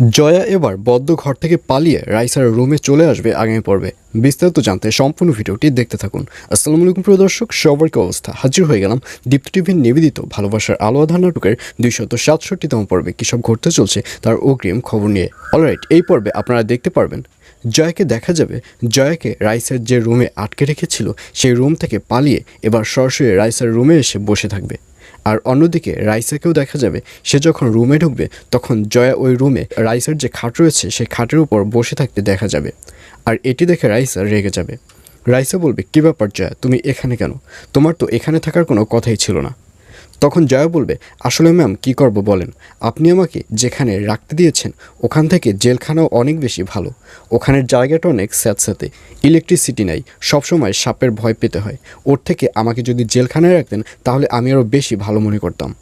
জয়া এবার বদ্ধ ঘর থেকে পালিয়ে রাইসার রুমে চলে আসবে আগামী পর্বে। বিস্তারিত জানতে সম্পূর্ণ ভিডিওটি দেখতে থাকুন। আসসালামু আলাইকুম প্রিয় দর্শক সবার কি অবস্থা। হাজির হয়ে গেলাম দীপ্ত টিভির নিবেদিত ভালোবাসার আলো আধার নাটকের দুইশত সাতষট্টিতম পর্বে। কী সব ঘটতে চলছে তার অগ্রিম খবর নিয়ে। অলরাইট এই পর্বে আপনারা দেখতে পারবেন, জয়াকে দেখা যাবে। জয়াকে রাইসের যে রুমে আটকে রেখেছিল, সেই রুম থেকে পালিয়ে এবার সরাসরি রাইসার রুমে এসে বসে থাকবে। আর অন্যদিকে রাইসাকেও দেখা যাবে, সে যখন রুমে ঢুকবে, তখন জয়া ওই রুমে রাইসার যে খাট রয়েছে, সেই খাটের উপর বসে থাকতে দেখা যাবে। আর এটি দেখে রাইসা রেগে যাবে। রাইসা বলবে, কী ব্যাপার জয়া, তুমি এখানে কেন? তোমার তো এখানে থাকার কোনো কথাই ছিল না। তখন জয়া বলবে, আসলে ম্যাম, কী করব বলেন? আপনি আমাকে যেখানে রাখতে দিয়েছেন, ওখান থেকে জেলখানাও অনেক বেশি ভালো। ওখানের জায়গাটা অনেক স্যাঁতস্যাঁতে। ইলেকট্রিসিটি নাই। সবসময় সাপের ভয় পেতে হয়। ওর থেকে আমাকে যদি জেলখানায় রাখতেন, তাহলে আমি আরও বেশি ভালো মনে করতাম।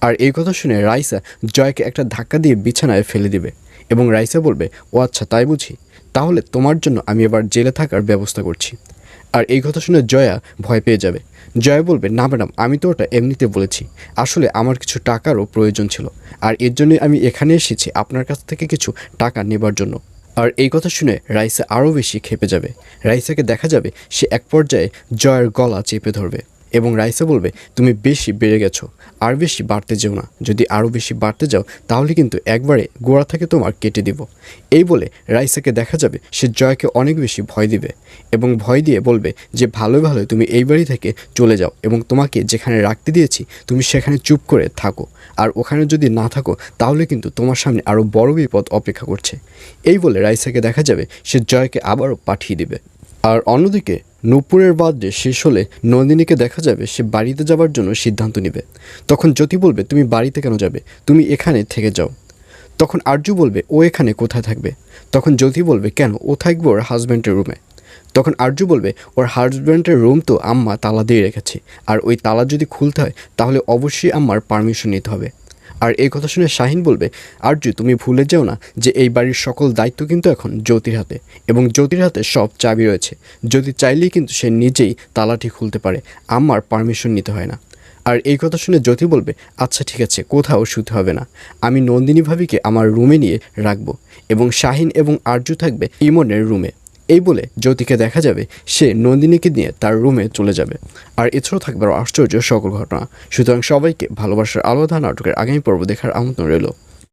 আর এই কথা শুনে রাইসা জয়কে একটা ধাক্কা দিয়ে বিছানায় ফেলে দিবে এবং রাইসা বলবে, ও আচ্ছা তাই বুঝি। তাহলে তোমার জন্য আমি এবার জেলে থাকার ব্যবস্থা করছি। আর এই কথা শুনে জয়া ভয় পেয়ে যাবে। জয়া বলবে, না ম্যাডাম, আমি তো ওটা এমনিতে বলেছি। আসলে আমার কিছু টাকারও প্রয়োজন ছিল। আর এর জন্যই আমি এখানে এসেছি আপনার কাছ থেকে কিছু টাকা নেবার জন্য। আর এই কথা শুনে রাইসা আরও বেশি খেপে যাবে। রাইসাকে দেখা যাবে সে এক পর্যায়ে জয়ের গলা চেপে ধরবে। এবং রাইসা বলবে, তুমি বেশি বেড়ে গেছো, আর বেশি বাড়তে যেও না। যদি আরও বেশি বাড়তে যাও, তাহলে কিন্তু একবারে গোড়া থেকে তোমার কেটে দিব। এই বলে রাইসাকে দেখা যাবে, সে জয়কে অনেক বেশি ভয় দিবে এবং ভয় দিয়ে বলবে যে, ভালো ভালো, তুমি এই বাড়ি থেকে চলে যাও এবং তোমাকে যেখানে রাখতে দিয়েছি, তুমি সেখানে চুপ করে থাকো। আর ওখানে যদি না থাকো, তাহলে কিন্তু তোমার সামনে আরও বড় বিপদ অপেক্ষা করছে। এই বলে রাইসাকে দেখা যাবে, সে জয়কে আবারও পাঠিয়ে দিবে। আর অন্যদিকে নূপুরের বাদে শেষ হলে নন্দিনীকে দেখা যাবে সে বাড়িতে যাবার জন্য সিদ্ধান্ত নেবে। তখন জ্যোতি বলবে, তুমি বাড়িতে কেন যাবে? তুমি এখানে থেকে যাও। তখন আর্য বলবে, ও এখানে কোথায় থাকবে? তখন জ্যোতি বলবে, কেন? ও থাকবে ওর হাজব্যান্ডের রুমে তখন আর্য বলবে, ওর হাজব্যান্ডের রুম তো আম্মা তালা দিয়ে রেখেছে। আর ওই তালা যদি খুলতে হয়, তাহলে অবশ্যই আম্মার পারমিশন নিতে হবে। আর এই কথা শুনে শাহিন বলবে আর্য তুমি ভুলে যেও না যে এই বাড়ির সকল দায়িত্ব কিন্তু এখন জ্যোতির হাতে এবং জ্যোতির হাতে সব চাবি রয়েছে। যদি চাইলেই কিন্তু সে নিজেই তালাটি খুলতে পারে, আমার পারমিশন নিতে হয় না। আর এই কথা শুনে জ্যোতি বলবে আচ্ছা ঠিক আছে, কোথাও শুতে হবে না। আমি নন্দিনী ভাবিকে আমার রুমে নিয়ে রাখব এবং শাহিন এবং আর্য থাকবে ইমনের রুমে। এই বলে জ্যোতিকে দেখা যাবে, সে নন্দিনীকে নিয়ে তার রুমে চলে যাবে। আর এছাড়াও থাকবে আশ্চর্য সকল ঘটনা। সুতরাং সবাইকে ভালোবাসার আলাদা নাটকের আগামী পর্ব দেখার আমন্ত্রণ রইল।